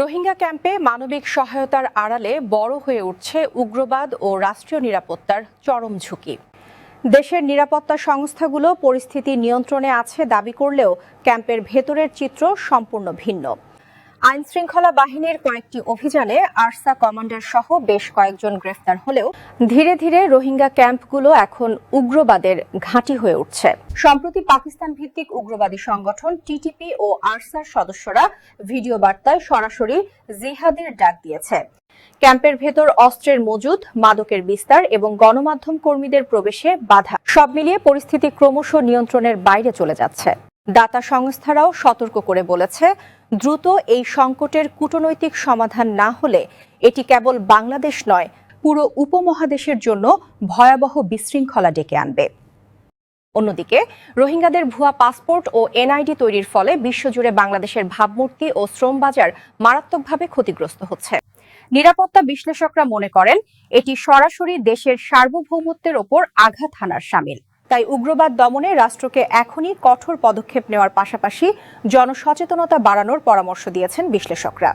রোহিঙ্গা ক্যাম্পে মানবিক সহায়তার আড়ালে বড় হয়ে উঠছে উগ্রবাদ ও রাষ্ট্রীয় নিরাপত্তার চরম ঝুঁকি। দেশের নিরাপত্তা সংস্থাগুলো পরিস্থিতি নিয়ন্ত্রণে আছে দাবি করলেও ক্যাম্পের ভেতরের চিত্র সম্পূর্ণ ভিন্ন। আইন শৃঙ্খলা বাহিনীর কয়েকটি অভিযানে আরসা কমান্ডার সহ বেশ কয়েকজন গ্রেফতার হলেও ধীরে ধীরে রোহিঙ্গা ক্যাম্পগুলো এখন উগ্রবাদের ঘাঁটি হয়ে উঠছে। সম্প্রতি পাকিস্তান ভিত্তিক উগ্রবাদী সংগঠন টিটিপি ও আরসার সদস্যরা ভিডিও বার্তায় সরাসরি জিহাদের ডাক দিয়েছে। ক্যাম্পের ভেতর অস্ত্রের মজুদ, মাদকের বিস্তার এবং গণমাধ্যম কর্মীদের প্রবেশে বাধা। সব মিলিয়ে পরিস্থিতি ক্রমশ নিয়ন্ত্রণের বাইরে চলে যাচ্ছে। দাতা সংস্থারাও সতর্ক করে বলেছে, দ্রুত এই সংকটের কূটনৈতিক সমাধান না হলে এটি কেবল বাংলাদেশ নয়, পুরো উপমহাদেশের জন্য ভয়াবহ বিশৃঙ্খলা ডেকে আনবে। অন্যদিকে, রোহিঙ্গাদের ভুয়া পাসপোর্ট ও এনআইডি তৈরির ফলে বিশ্বজুড়ে বাংলাদেশের ভাবমূর্তি ও শ্রম বাজার মারাত্মকভাবে ক্ষতিগ্রস্ত হচ্ছে। নিরাপত্তা বিশ্লেষকরা মনে করেন, এটি সরাসরি দেশের সার্বভৌমত্বের ওপর আঘাত হানার সামিল। তাই উগ্রবাদ দমনে রাষ্ট্রকে এখনই কঠোর পদক্ষেপ নেওয়ার পাশাপাশি জনসচেতনতা বাড়ানোর পরামর্শ দিয়েছেন বিশ্লেষকরা।